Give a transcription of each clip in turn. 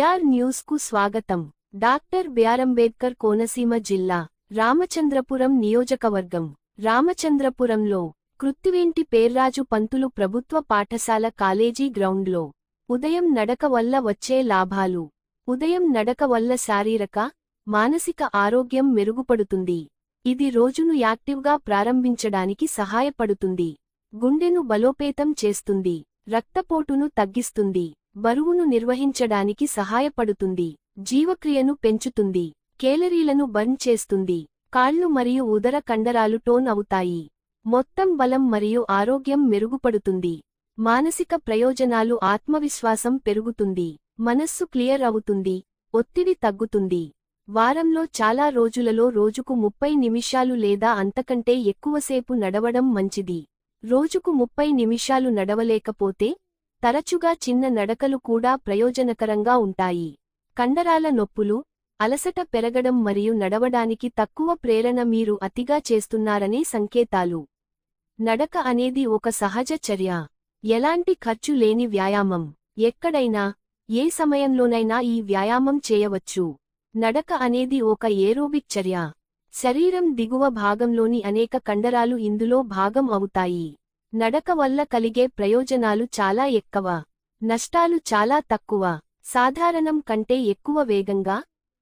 AR న్యూస్కు స్వాగతం. Doctor బిఆర్అంబేద్కర్ Konaseema జిల్లా రామచంద్రపురం నియోజకవర్గం. రామచంద్రపురంలో కృత్తివేంటి పేర్రాజు పంతులు ప్రభుత్వ పాఠశాల కాలేజీ గ్రౌండ్లో ఉదయం నడక వల్ల వచ్చే లాభాలు. ఉదయం నడక వల్ల శారీరక మానసిక ఆరోగ్యం మెరుగుపడుతుంది. ఇది రోజును యాక్టివ్గా ప్రారంభించడానికి సహాయపడుతుంది. గుండెను బలోపేతం చేస్తుంది. రక్తపోటును తగ్గిస్తుంది. బరువును నిర్వహించడానికి సహాయపడుతుంది జీవక్రియను పెంచుతుంది కేలరీలను బర్న్ చేస్తుంది కాళ్ళు మరియు ఉదర కండరాలు టోన్ అవుతాయి. మొత్తం బలం మరియు ఆరోగ్యం మెరుగుపడుతుంది. మానసిక ప్రయోజనాలు ఆత్మవిశ్వాసం పెరుగుతుంది. మనస్సు క్లియర్ అవుతుంది. ఒత్తిడి తగ్గుతుంది. వారంలో చాలా రోజులలో రోజుకు ముప్పై నిమిషాలు లేదా అంతకంటే ఎక్కువసేపు నడవడం మంచిది. రోజుకు ముప్పై నిమిషాలు నడవలేకపోతే తరచుగా చిన్న నడకలు కూడా ప్రయోజనకరంగా ఉంటాయి. కండరాల నొప్పులు అలసట పెరగడం మరియు నడవడానికి తక్కువ ప్రేరణ మీరు అతిగా చేస్తున్నారనే సంకేతాలు. నడక అనేది ఒక సహజ చర్య. ఎలాంటి ఖర్చు లేని వ్యాయామం. ఎక్కడైనా ఏ సమయంలోనైనా ఈ వ్యాయామం చేయవచ్చు. నడక అనేది ఒక ఏరోబిక్ చర్య. శరీరం దిగువ భాగంలోని అనేక కండరాలు ఇందులో భాగం అవుతాయి. నడక వల్ల కలిగే ప్రయోజనాలు చాలా ఎక్కువ. నష్టాలు చాలా తక్కువ. సాధారణం కంటే ఎక్కువ వేగంగా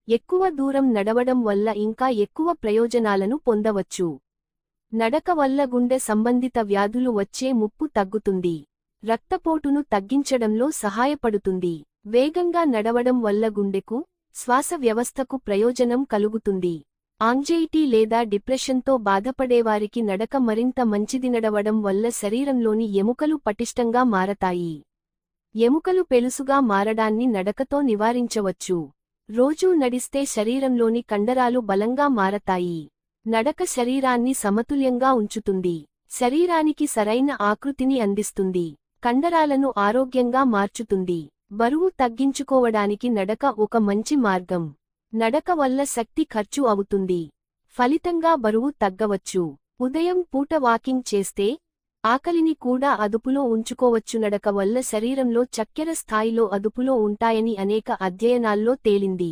ఎక్కువ దూరం నడవడం వల్ల ఇంకా ఎక్కువ ప్రయోజనాలను పొందవచ్చు. నడక వల్ల గుండె సంబంధిత వ్యాధులు వచ్చే ముప్పు తగ్గుతుంది. రక్తపోటును తగ్గించడంలో సహాయపడుతుంది. వేగంగా నడవడం వల్ల గుండెకు శ్వాస వ్యవస్థకు ప్రయోజనం కలుగుతుంది. ఆంగ్జైటీ లేదా డిప్రెషన్తో బాధపడేవారికి నడక మరింత మంచిది నడవడం వల్ల శరీరంలోని ఎముకలు పటిష్టంగా మారతాయి. ఎముకలు పెలుసుగా మారడాన్ని నడకతో నివారించవచ్చు. రోజూ నడిస్తే శరీరంలోని కండరాలు బలంగా మారతాయి. నడక శరీరాన్ని సమతుల్యంగా ఉంచుతుంది. శరీరానికి సరైన ఆకృతిని అందిస్తుంది. కండరాలను ఆరోగ్యంగా మార్చుతుంది. బరువు తగ్గించుకోవడానికి నడక ఒక మంచి మార్గం. నడక వల్ల శక్తి ఖర్చు అవుతుంది. ఫలితంగా బరువు తగ్గవచ్చు. ఉదయం పూట వాకింగ్ చేస్తే ఆకలిని కూడా అదుపులో ఉంచుకోవచ్చు. నడక వల్ల శరీరంలో చక్కెర స్థాయిలో అదుపులో ఉంటాయని అనేక అధ్యయనాల్లో తేలింది.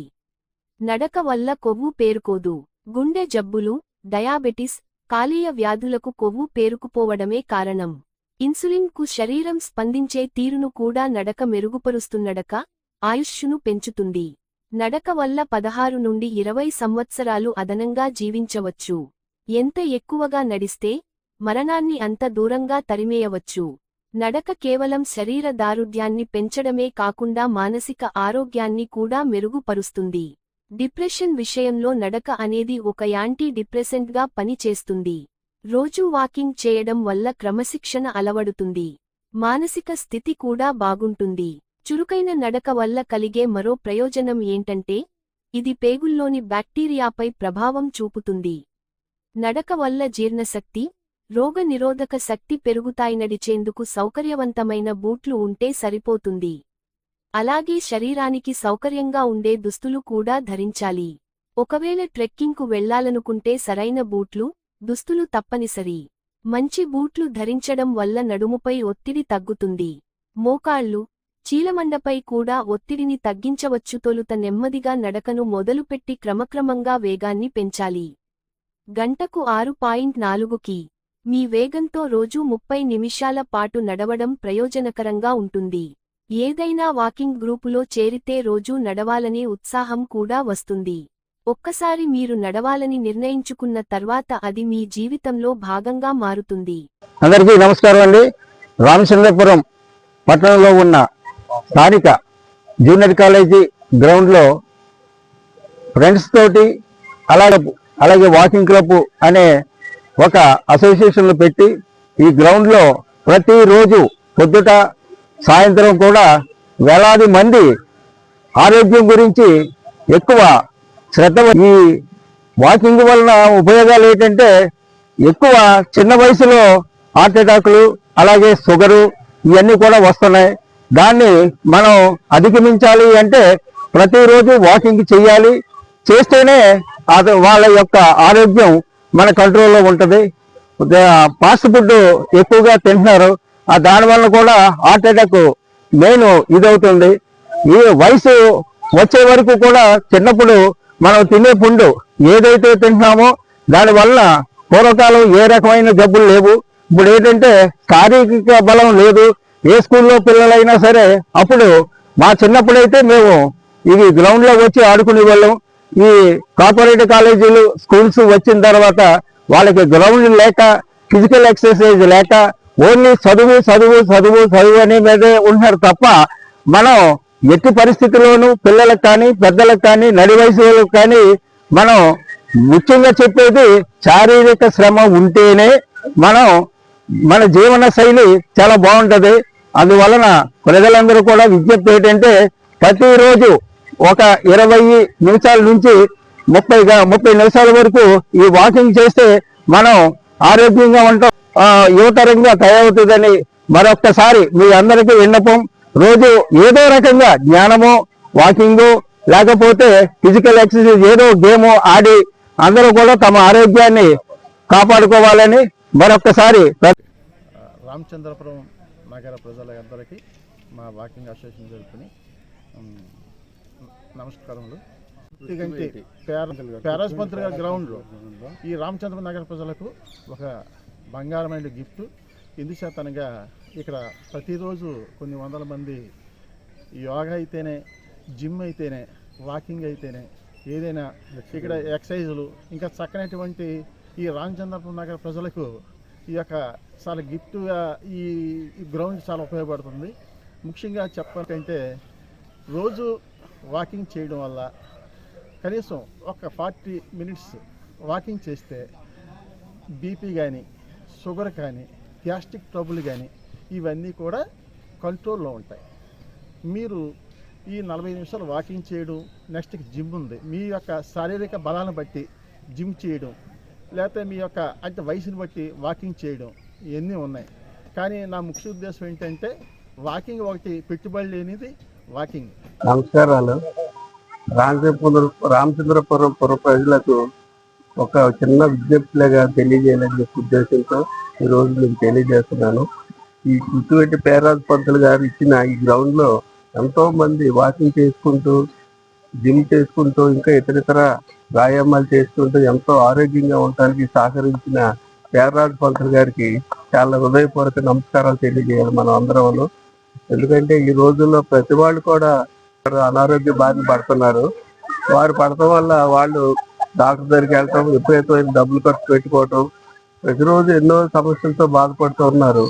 నడక వల్ల కొవ్వు పేరుకోదు. గుండె జబ్బులు డయాబెటిస్ కాలీయ వ్యాధులకు కొవ్వు పేరుకుపోవడమే కారణం. ఇన్సులిన్కు శరీరం స్పందించే తీరును కూడా నడక మెరుగుపరుస్తున్నడక ఆయుష్షును పెంచుతుంది. నడక వల్ల పదహారు నుండి ఇరవై సంవత్సరాలు అదనంగా జీవించవచ్చు. ఎంత ఎక్కువగా నడిస్తే మరణాన్ని అంత దూరంగా తరిమేయవచ్చు. నడక కేవలం శరీర దారుఢ్యాన్ని పెంచడమే కాకుండా మానసిక ఆరోగ్యాన్ని కూడా మెరుగుపరుస్తుంది. డిప్రెషన్ విషయంలో నడక అనేది ఒక యాంటీ డిప్రెసెంట్గా పనిచేస్తుంది. రోజూ వాకింగ్ చేయడం వల్ల క్రమశిక్షణ అలవడుతుంది. మానసిక స్థితి కూడా బాగుంటుంది. చురుకైన నడక వల్ల కలిగే మరో ప్రయోజనం ఏంటంటే ఇది పేగుల్లోని బ్యాక్టీరియాపై ప్రభావం చూపుతుంది. నడక వల్ల జీర్ణశక్తి రోగనిరోధక శక్తి పెరుగుతాయి నడిచేందుకు సౌకర్యవంతమైన బూట్లు ఉంటే సరిపోతుంది. అలాగే శరీరానికి సౌకర్యంగా ఉండే దుస్తులు కూడా ధరించాలి. ఒకవేళ ట్రెక్కింగ్కు వెళ్ళాలనుకుంటే సరైన బూట్లు దుస్తులు తప్పనిసరి. మంచి బూట్లు ధరించడం వల్ల నడుముపై ఒత్తిడి తగ్గుతుంది. మోకాళ్ళు చీలమండపై కూడా ఒత్తిడిని తగ్గించవచ్చు. తొలుత నెమ్మదిగా నడకను మొదలుపెట్టి క్రమక్రమంగా వేగాన్ని పెంచాలి. గంటకు ఆరు పాయింట్ నాలుగుకి మీ వేగంతో రోజూ ముప్పై నిమిషాల పాటు నడవడం ప్రయోజనకరంగా ఉంటుంది. ఏదైనా వాకింగ్ గ్రూపులో చేరితే రోజూ నడవాలనే ఉత్సాహం కూడా వస్తుంది. ఒక్కసారి మీరు నడవాలని నిర్ణయించుకున్న తర్వాత అది మీ జీవితంలో భాగంగా మారుతుంది. అందరికీ నమస్కారం అండి. రామచంద్రపురం పట్టణంలో ఉన్న స్థానిక జూనియర్ కాలేజీ గ్రౌండ్లో ఫ్రెండ్స్ తోటి అలాగే అలాగే వాకింగ్ క్లబ్ అనే ఒక అసోసియేషన్లు పెట్టి ఈ గ్రౌండ్లో ప్రతిరోజు పొద్దుట సాయంత్రం కూడా వేలాది మంది ఆరోగ్యం గురించి ఎక్కువ శ్రద్ధ ఈ వాకింగ్ వలన ఉపయోగాలు ఏంటంటే ఎక్కువ చిన్న వయసులో హార్ట్ అటాకులు అలాగే షుగరు ఇవన్నీ కూడా వస్తున్నాయి. దాన్ని మనం అధిగమించాలి అంటే ప్రతిరోజు వాకింగ్ చేయాలి. చేస్తేనే అది వాళ్ళ యొక్క ఆరోగ్యం మన కంట్రోల్లో ఉంటుంది. ఫాస్ట్ ఫుడ్ ఎక్కువగా తింటున్నారు. ఆ దానివల్ల కూడా హార్ట్ అటాక్ మెయిన్ ఇదవుతుంది. ఈ వయసు వచ్చే వరకు కూడా చిన్నప్పుడు మనం తినే పుండు ఏదైతే తింటున్నామో దాని వల్ల పూర్వకాలం ఏ రకమైన జబ్బులు లేవు. ఇప్పుడు ఏంటంటే శారీరక బలం లేదు. ఏ స్కూల్లో పిల్లలైనా సరే అప్పుడు మా చిన్నప్పుడైతే మేము ఇవి గ్రౌండ్లో వచ్చి ఆడుకునే వాళ్ళం. ఈ కార్పొరేట్ కాలేజీలు స్కూల్స్ వచ్చిన తర్వాత వాళ్ళకి గ్రౌండ్ లేక ఫిజికల్ ఎక్సర్సైజ్ లేక ఓన్లీ చదువు చదువు చదువు చదువు అనే మీదే ఉంటున్నారు తప్ప మనం ఎట్టి పరిస్థితుల్లోనూ పిల్లలకు కానీ పెద్దలకు కానీ నడి వయసు వాళ్ళకి కానీ మనం ముఖ్యంగా చెప్పేది శారీరక శ్రమ ఉంటేనే మనం మన జీవన శైలి చాలా బాగుంటది. అందువలన ప్రజలందరూ కూడా విజ్ఞప్తి ఏంటంటే ప్రతిరోజు ఒక ఇరవై నిమిషాల నుంచి ముప్పై ముప్పై నిమిషాల వరకు ఈ వాకింగ్ చేస్తే మనం ఆరోగ్యంగా ఉంటాం. యువతరంగా తయారవుతుందని మరొక్కసారి మీ అందరికీ విన్నపం. రోజు ఏదో రకంగా జ్ఞానము వాకింగ్ లేకపోతే ఫిజికల్ ఎక్సర్సైజ్ ఏదో గేమ్ ఆడి అందరూ కూడా తమ ఆరోగ్యాన్ని కాపాడుకోవాలని మరొక్కసారి రామచంద్రపురం నగర ప్రజలందరికీ మా వాకింగ్ అసోసియేషన్ జరుపుకుని నమస్కారములు. ఎందుకంటే ప్యారాస్ గారి గ్రౌండ్లో ఈ రామచంద్ర నగర ప్రజలకు ఒక బంగారమైన గిఫ్ట్. ఎందుచేతనగా ఇక్కడ ప్రతిరోజు కొన్ని వందల మంది యోగా అయితేనే జిమ్ అయితేనే వాకింగ్ అయితేనే ఏదైనా ఇక్కడ ఎక్సర్సైజులు ఇంకా చక్కనటువంటి ఈ రామచంద్రపురం నగర ప్రజలకు ఈ యొక్క చాలా గిఫ్ట్గా ఈ గ్రౌండ్ చాలా ఉపయోగపడుతుంది. ముఖ్యంగా చెప్పాలంటే రోజు వాకింగ్ చేయడం వల్ల కనీసం ఒక ఫార్టీ మినిట్స్ వాకింగ్ చేస్తే బీపీ కానీ షుగర్ కానీ గ్యాస్ట్రిక్ ట్రబుల్ కానీ ఇవన్నీ కూడా కంట్రోల్లో ఉంటాయి. మీరు ఈ నలభై నిమిషాలు వాకింగ్ చేయడం నెక్స్ట్ జిమ్ ఉంది. మీ యొక్క శారీరక బలాన్ని బట్టి జిమ్ చేయడం లేకపోతే మీ యొక్క అంటే వయసుని బట్టి వాకింగ్ చేయడం ఇవన్నీ ఉన్నాయి. కానీ నా ముఖ్య ఉద్దేశం ఏంటంటే వాకింగ్ ఒకటి పెట్టుబడి లేనిది వాకింగ్ నమస్కారాలు. రామచంద్ర రామచంద్రపురం పుర ప్రజలకు ఒక చిన్న విజ్ఞప్తిలాగా తెలియజేయాలని చెప్పి ఉద్దేశంతో ఈ రోజు నేను తెలియజేస్తున్నాను. ఈ కుట్టువెట్టి పేరాజ్ పంతులు గారు ఇచ్చిన ఈ గ్రౌండ్లో ఎంతోమంది వాకింగ్ చేసుకుంటూ జిమ్ చేసుకుంటూ ఇంకా ఇతరితర వ్యాయామాలు చేసుకుంటూ ఎంతో ఆరోగ్యంగా ఉండడానికి సహకరించిన పేరాజ్ పంతులు గారికి చాలా హృదయపూర్వక నమస్కారాలు తెలియజేయాలి మనం అందరం ఎందుకంటే ఈ రోజుల్లో ప్రతి వాళ్ళు కూడా అనారోగ్య బారిన పడుతున్నారు. వారు పడటం వల్ల వాళ్ళు డాక్టర్ దగ్గరికి వెళ్ళటం విపరీతమైన డబ్బులు ఖర్చు పెట్టుకోవటం ప్రతిరోజు ఎన్నో సమస్యలతో బాధపడుతూ ఉన్నారు.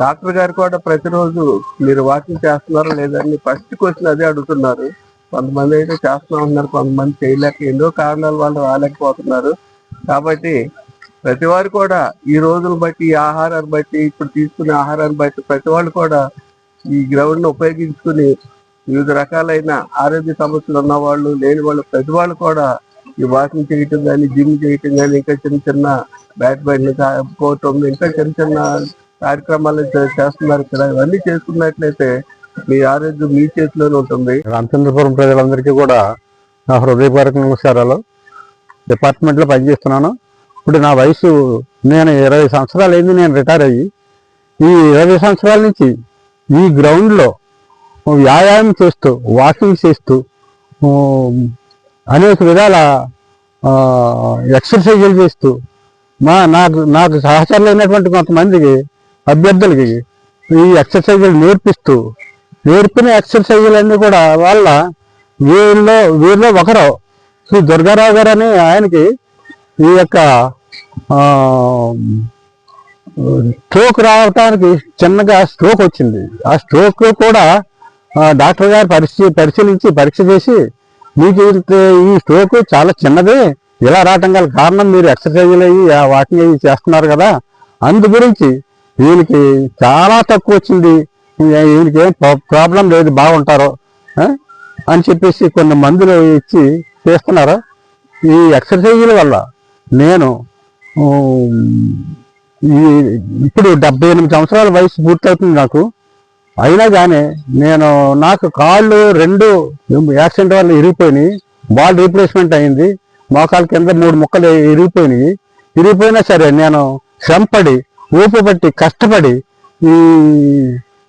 డాక్టర్ గారు కూడా ప్రతిరోజు మీరు వాకింగ్ చేస్తున్నారా లేదని ఫస్ట్ క్వశ్చన్ అదే అడుగుతున్నారు. కొంతమంది అయితే చేస్తూ ఉన్నారు కొంతమంది చేయలేక ఎన్నో కారణాల వాళ్ళు రాలేకపోతున్నారు. కాబట్టి ప్రతి వారు కూడా ఈ రోజులు బట్టి ఈ ఆహారాన్ని బట్టి ఇప్పుడు తీసుకునే ఆహారాన్ని బట్టి ప్రతి వాళ్ళు కూడా ఈ గ్రౌండ్ను ఉపయోగించుకుని వివిధ రకాలైన ఆరోగ్య సమస్యలు ఉన్న వాళ్ళు లేని వాళ్ళు ప్రతి వాళ్ళు కూడా ఈ వాకింగ్ చేయటం కానీ జిమ్ చేయటం కానీ ఇంకా చిన్న చిన్న బ్యాడ్మింటన్ కోవటం ఇంకా చిన్న చిన్న కార్యక్రమాలు చేస్తున్నారు ఇక్కడ ఇవన్నీ చేసుకున్నట్లయితే మీ ఆరోగ్యం మీ చేతిలోనే ఉంటుంది. రామచంద్రపురం ప్రజలందరికీ కూడా నా హృదయపూర్వక నమస్కారాలు. డిపార్ట్మెంట్లో పనిచేస్తున్నాను. ఇప్పుడు నా వయసు నేను ఇరవై సంవత్సరాలు అయింది నేను రిటైర్ అయ్యి. ఈ ఇరవై సంవత్సరాల నుంచి ఈ గ్రౌండ్లో వ్యాయామం చేస్తూ వాకింగ్ చేస్తూ అనేక విధాల ఎక్సర్సైజులు చేస్తూ మా నాకు నాకు సహచరులైనటువంటి కొంతమందికి అభ్యర్థులకి ఈ ఎక్సర్సైజులు నేర్పిస్తూ నేర్పిన ఎక్సర్సైజులన్నీ కూడా వాళ్ళ వీళ్ళలో వీరిలో ఒకరు శ్రీ దుర్గారావు గారు అని ఆయనకి ఈ యొక్క స్ట్రోక్ రావటానికి చిన్నగా స్ట్రోక్ వచ్చింది. ఆ స్ట్రోక్ కూడా డాక్టర్ గారు పరిశీ పరిశీలించి పరీక్ష చేసి మీకు ఈ స్ట్రోక్ చాలా చిన్నది ఇలా రావటం గల కారణం మీరు ఎక్సర్సైజులు అయ్యి వాకింగ్ అయ్యి చేస్తున్నారు కదా అందు గురించి వీళ్ళకి చాలా తక్కువ వచ్చింది. వీళ్ళకేం ఏం ప్రాబ్లం లేదు బాగుంటారు అని చెప్పేసి కొన్ని మందులు ఇచ్చి చేస్తున్నారు? ఈ ఎక్సర్సైజుల వల్ల నేను ఈ ఇప్పుడు డెబ్బై ఎనిమిది సంవత్సరాల వయసు పూర్తవుతుంది నాకు. అయినా కానీ నేను నాకు కాళ్ళు రెండు యాక్సిడెంట్ వల్ల ఇరిగిపోయినాయి బాల్ రీప్లేస్మెంట్ అయింది మోకాల కింద మూడు ముక్కలు ఇరిగిపోయినాయి. ఇరిగిపోయినా సరే నేను శ్రమపడి ఊపు పట్టి కష్టపడి ఈ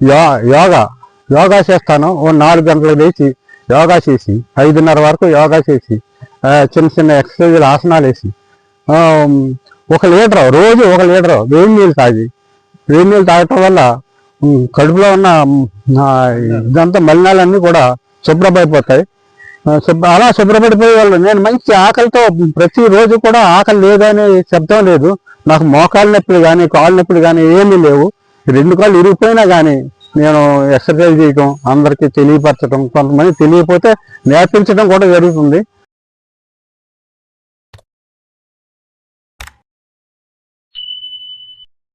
యో- యోగా యోగా చేస్తాను. ఓ నాలుగు గంటలకు లేచి యోగా చేసి ఐదున్నర వరకు యోగా చేసి చిన్న చిన్న ఎక్సర్సైజులు ఆసనాలు వేసి ఒక లీటర్ రోజు ఒక లీటర్ వేడి నీళ్ళు తాగి వేడి నీళ్ళు తాగటం వల్ల కడుపులో ఉన్న ఇదంతా మలినాలన్నీ కూడా శుభ్రమైపోతాయి. శుభ్ర అలా శుభ్రపడిపోయే వాళ్ళు నేను మంచి ఆకలితో ప్రతిరోజు కూడా ఆకలి లేదనే శబ్దం లేదు. నాకు మోకాలు నొప్పులు కానీ కాళ్ళు నొప్పులు కానీ ఏమీ లేవు. రెండు కాళ్ళు ఇరిగిపోయినా కానీ నేను ఎక్సర్సైజ్ చేయటం అందరికీ తెలియపరచడం కొంతమంది తెలియకపోతే నేర్పించడం కూడా జరుగుతుంది.